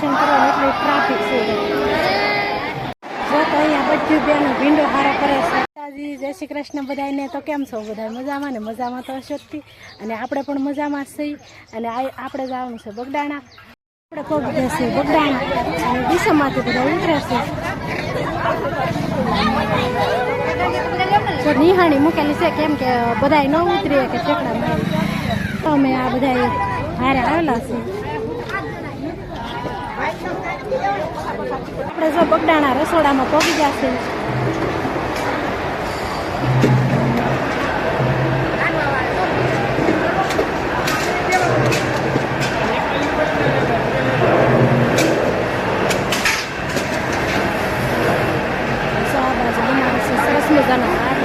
દર્શન કરવા એટલી ટ્રાફિક છે જો તો અહીંયા બધું બેન ભીંડો હારો કરે છે. માતાજી જય શ્રી કૃષ્ણ બધાને તો કેમ છો બધા મજામાં ને? મજામાં તો અશોકથી અને આપણે પણ મજામાં છીએ. અને આપણે જવાનું છે બગડાણા. આપણે પગ જશે બગડાણા. અને ડીસામાંથી બધા ઉતરે છે. નિહાણી મૂકેલી છે કેમ કે બધા ન ઉતરીએ કે ચેકડા અમે આ બધા હારે આવેલા છીએ. આપણે જો બગડાણા રસોડામાં પગી જશે સરસ મજાના હાર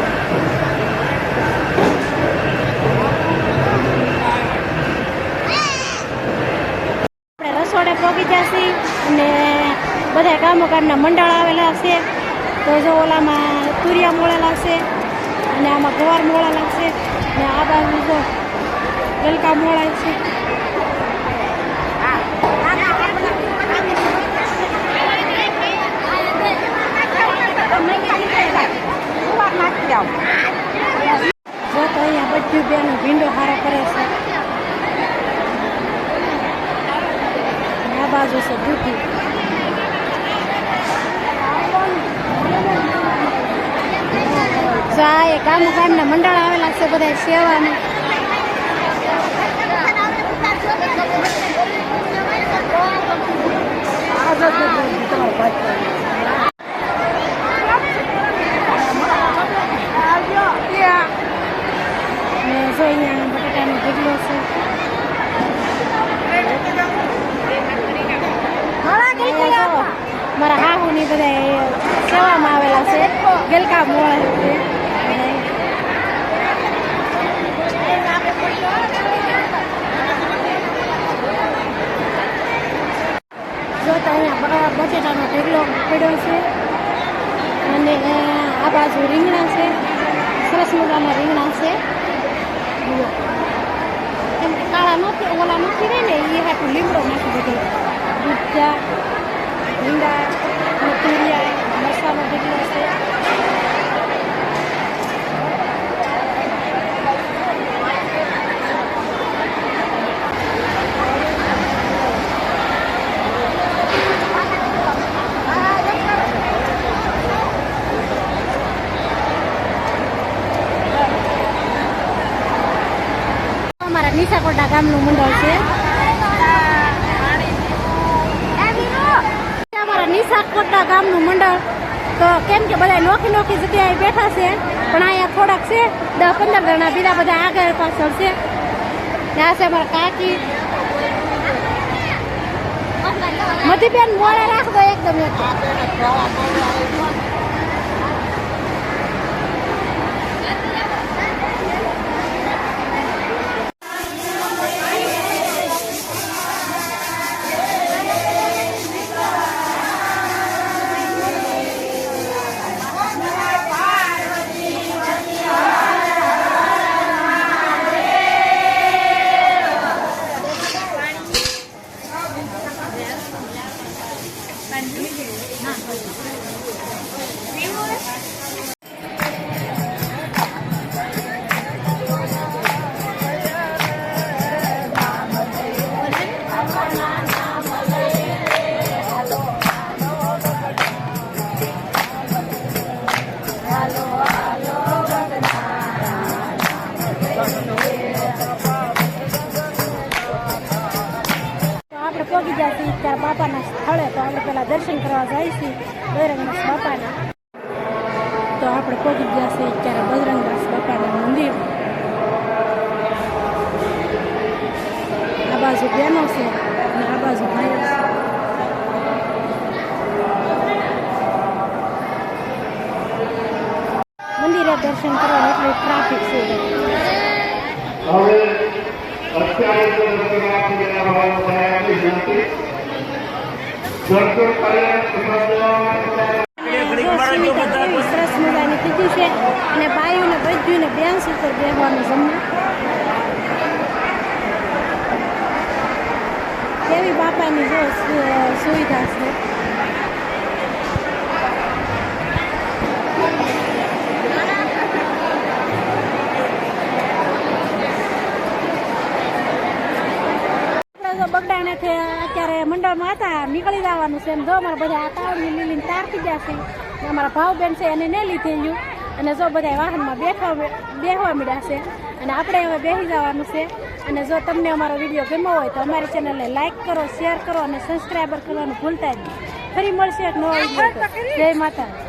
આપણે રસોડે પહોંચી જશે અને બધા કામો કામના મંડળ આવેલા છે. તો જો ઓલામાં તુરિયા મોળેલા છે અને આમાં ગવાર મોળેલા છે અને આ બાજુ જો ગલકા મોળાય છે. જો તો અહીંયા બધું બેનો ભીંડો હારો કરે છે. આ બાજુ છે દૂધી. જો આ એ ગામ ગામના મંડળ આવેલા છે બધા સેવાનું. ને જો અહીંયા ઢગલો છે. મારા હાહુ ની બધા સેવામાં આવેલા છે. ગલકા મોળે છે અને જો તો અહીંયા બ- બટેટાનો ઢગલો પડ્યો છે. અને આ બાજુ રીંગણા છે. સરસ મજાના રીંગણા છે. કે કાળા નથી ઓલા નથી રહે ને એ હાથું લીમડો નાખી દીધો દૂધા તુરિયા મસાલો ઢગલો છે. નિશાકોટા ગામનું મંડળ છે. અમારા નિશાકોટા ગામનું મંડળ. તો કેમ કે બધા નોખી નોખી જગ્યાએ બેઠા છે. પણ અહીંયા થોડાક છે. દસ પંદર જણા બીજા બધા આગળ પાછળ છે. ત્યાં છે અમારા કાકી. મધીબેન મોડે રાખજો એકદમ એકદમ આપણે પહોંચી છીએ. ત્યાં બાપાના સ્થળે તો આપણે પેલા દર્શન કરવા જાય બજરંગદાસ બાપાના. તો આપણે પહોંચી ગયા છીએ ત્યારે બજરંગદાસ બાપાના મંદિર. આ બાજુ બહેનો છે અને આ બાજુ ભાઈઓ છે. મંદિરે દર્શન કરવા એટલે ટ્રાફિક છે હવે અત્યારે તો રસ્તામાંથી એના ભાવો થાય આપણી જાતે દર્શન કર્યા સરસ મજાની કીધી છે અને બાયુને બધુંને બેન્સ ઉપર બેસવાનું જમવા કેવી બાપાની જો સુવિધા છે આપણે બગડાને અત્યારે મંડળમાં હતા, નીકળી જવાનું છે એમ. જો અમારા બધા આ લીલીને લીલી તારતી ગયા છે. અમારા ભાવબેન છે, એને નહીં લીધેલું અને જો બધા વાહનમાં બેઠવા બેહવા મળ્યા છે. અને આપણે હવે બેસી જવાનું છે. અને જો તમને અમારો વીડિયો ગમ્યો હોય તો અમારી ચેનલને લાઇક કરો, શેર કરો અને સબસ્ક્રાઈબર કરવાનું ભૂલતા જ નહીં. ફરી મળશે એક નવો વીડિયો. જય માતા